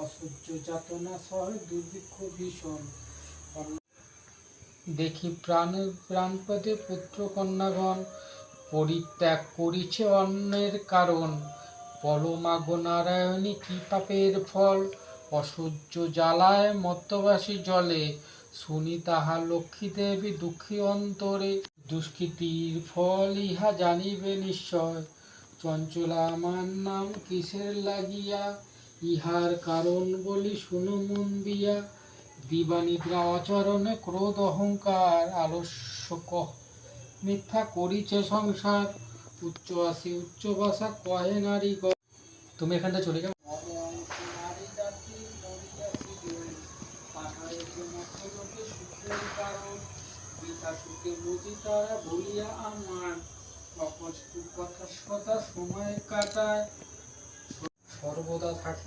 অসহ্য যাতনা সহে দুর্ভিক্ষ ভীষণ। দেখি প্রাণ প্রাণপদে পুত্র কন্যাগণ, পরিত্যাগ করিছে অন্যের কারণ। পরমাগো নারায়ণী, কি পাপের ফল? অসহ্য জ্বালায় মত্তবাসী জলে। শুনি তাহা লক্ষ্মী দেবী দুঃখী অন্তরে। দুষ্কৃতির ফল ইহা জানিবে নিশ্চয়। চঞ্চলা আমার নাম কিসের লাগিয়া? ইহার কারণ বলি শুনো মন দিয়া। দিবানিদ্রা আচরণে ক্রোধ অহংকার আলস্য কহ মিথ্যা করিছে সংসার, উচ্চ আসি উচ্চ ভাষা কহে নারী তুমি এখানটা চলে যাও। সর্বদা থাকে